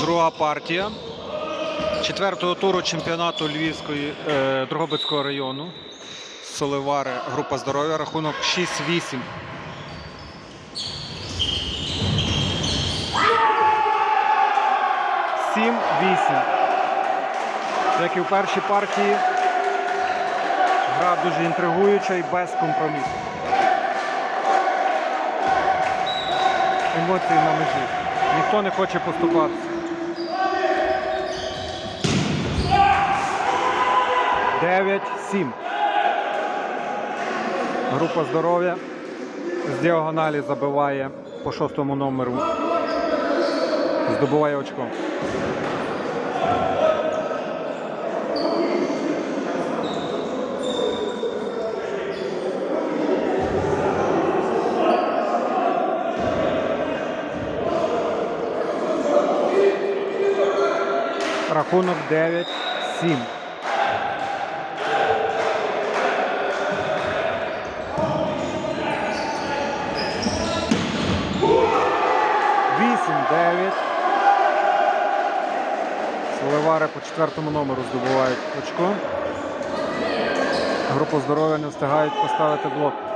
Друга партія четвертого туру чемпіонату Львівської е, Дрогобицького району. Соливари, група здоров'я, рахунок 6-8. Сім-вісім. Як і в першій партії, гра дуже інтригуюча і без компромісу. Емоції на межі. Ніхто не хоче поступатися. Дев'ять, сім. Група здоров'я з діагоналі забиває по шостому номеру. Здобуває очко. Рахунок 9-7. Вісім, дев'ять. Соливари по четвертому номеру здобувають очко. Групу здоров'я не встигають поставити блок.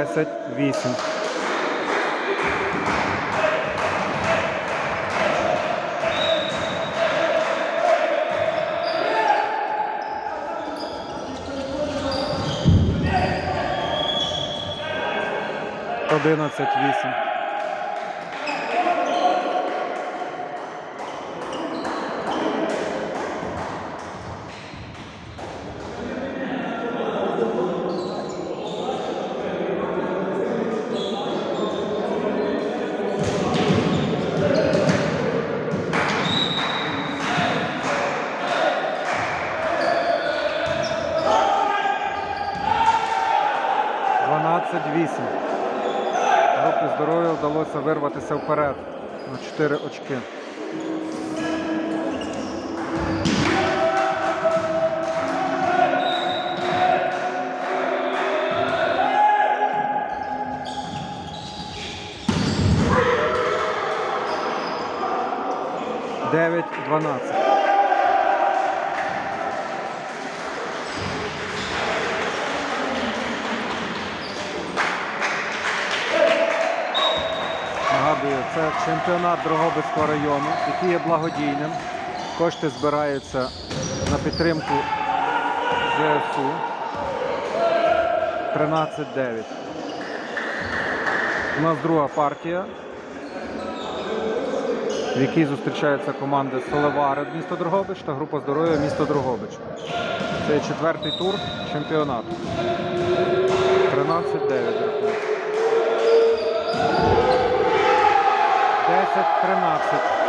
Десять, вісім. Одинадцять, вісім. Дванадцять, вісім. Групі здоров'я вдалося вирватися вперед на 4 очки. Дев'ять, дванадцять. Нагадую, це чемпіонат Дрогобицького району, який є благодійним. Кошти збираються на підтримку ЗСУ 13-9. У нас друга партія, в якій зустрічаються команди Солевари місто Дрогобич та група здоров'я місто Дрогобич. Це четвертий тур чемпіонату. 13-9 рахунок. 10-13.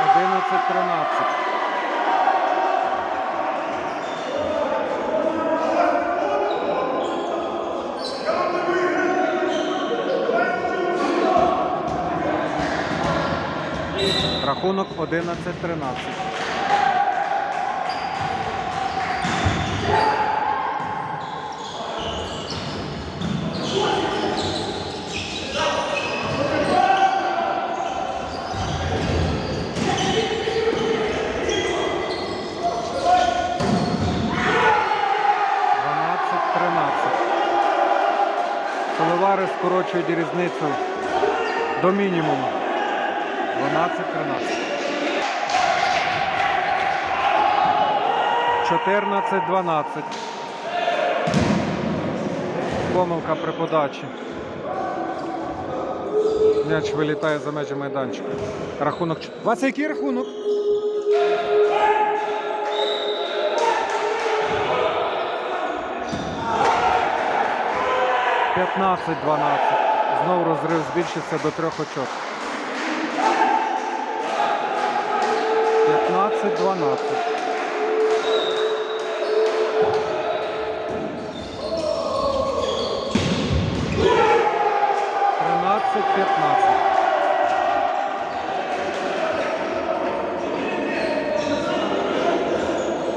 Одинадцять тринадцять. Рахунок 11-13. Дванадцять, тринадцять. Соливари скорочують різницю до мінімуму. 12-13. 14-12. Помилка при подачі. М'яч вилітає за межі майданчика. Рахунок. Вася, який рахунок? П'ятнадцять 12 Знову розрив збільшився до трьох очок. 15-12. Тринадцять, п'ятнадцять.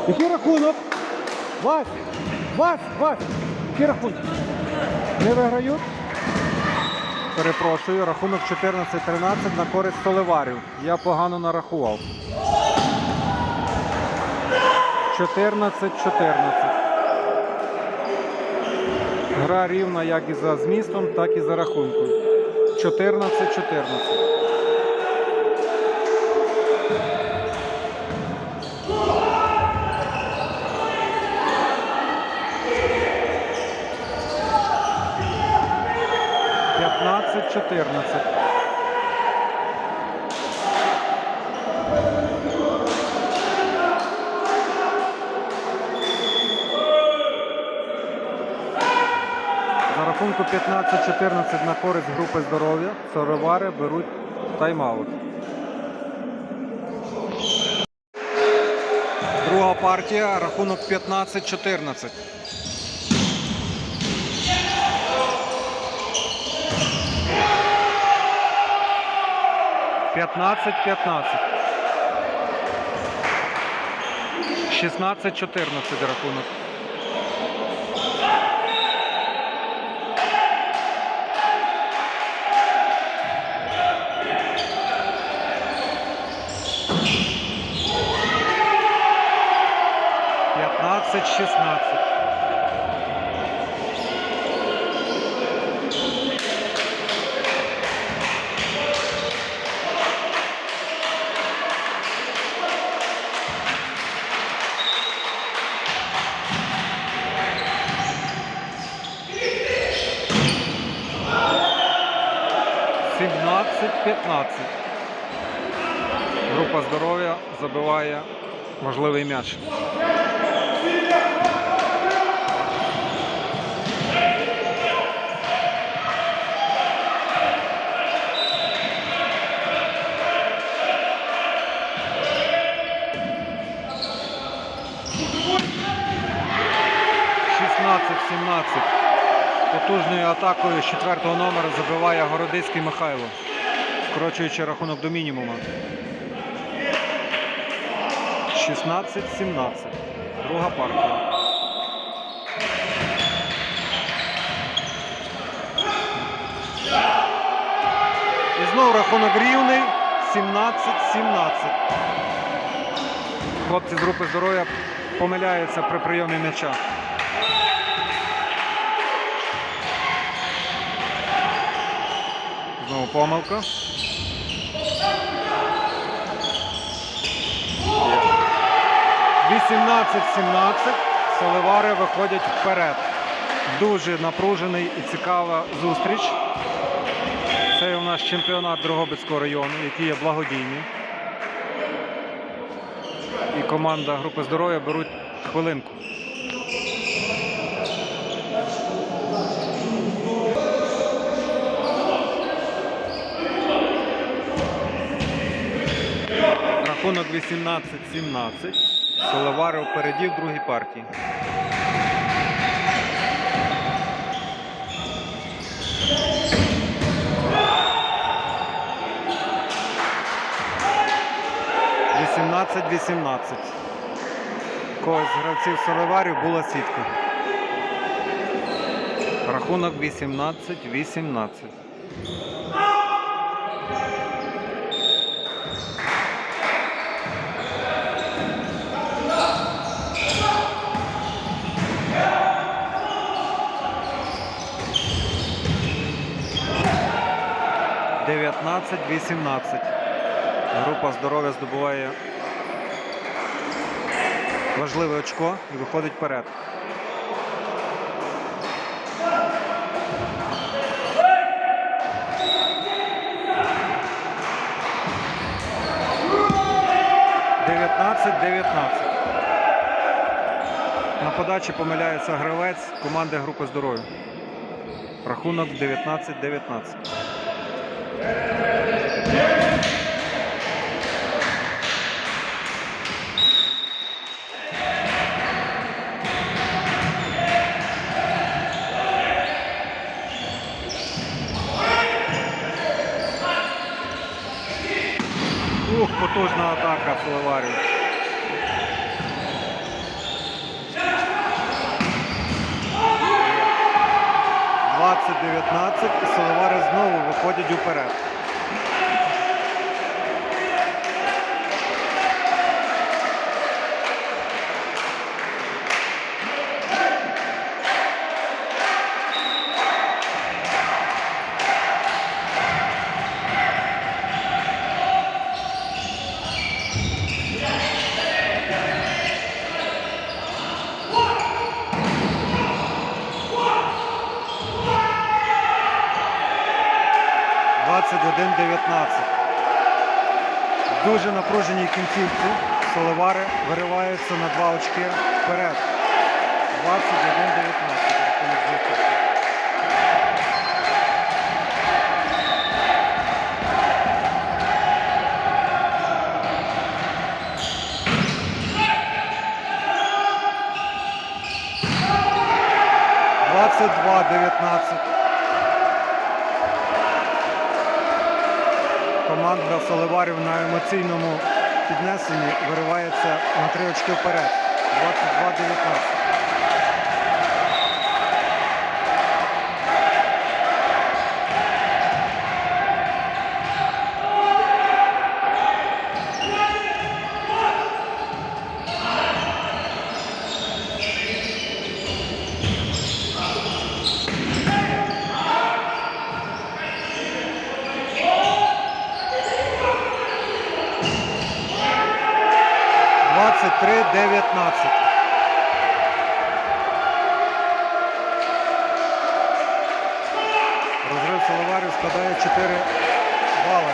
Який рахунок? Вась! Вась! Вась! Який рахунок? Не виграють? Перепрошую, рахунок 14-13 на користь Соливарів. Я погано нарахував. 14-14. Гра рівна як і за змістом, так і за рахунком. 14-14. П'ятнадцять, чотирнадцять. За рахунку 15-14 на користь групи здоров'я Соровари беруть тайм-аут. Друга партія, рахунок 15-14. П'ятнадцять, п'ятнадцять. Шістнадцять, чотирнадцять рахунок. П'ятнадцять, шістнадцять. Сімнадцять, п'ятнадцять. Група здоров'я забиває важливий м'яч. Шістнадцять-сімнадцять. Потужною атакою з четвертого номера забиває Городицький Михайло, скорочуючи рахунок до мінімума. 16-17. Друга партія. І знову рахунок рівний 17-17. Хлопці з групи здоров'я помиляються при прийомі м'яча. Знову помилка. Є. 18-17. Соливари виходять вперед. Дуже напружений і цікава зустріч. Це у нас чемпіонат Дрогобицького району, який є благодійний. І команда групи здоров'я беруть хвилинку. Рахунок 18-17. Соливари впереді в другій партії. Вісімнадцять, вісімнадцять. Когось з гравців Соливарів була сітка. Рахунок 18-18. 19-18. Група здоров'я здобуває важливе очко і виходить вперед. Дев'ятнадцять, дев'ятнадцять. На подачі помиляється гравець команди групи здоров'я. Рахунок 19-19. Ух, потужна атака Флеварів. 15. І Соловари знову виходять уперед. Yeah. 21-19. Дуже напруженій кінцівці. Соливари вириваються на два очки вперед. 21-19. Двадцять два дев'ятнадцять. Команда Соливарів на емоційному піднесенні виривається на три очки вперед. 22-19. Двадцять три дев'ятнадцять. Розрив Соливарів складає 4 бали.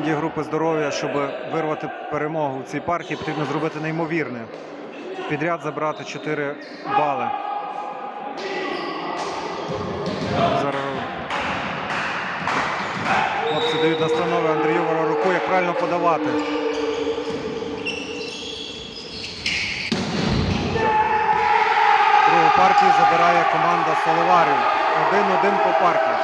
Команді групи здоров'я, щоб вирвати перемогу в цій партії, потрібно зробити неймовірне. Підряд забрати 4 бали. Хлопці дають настанови Андрію Вороруку, як правильно подавати. Другу партію забирає команда Соливарів. 1-1 по партії.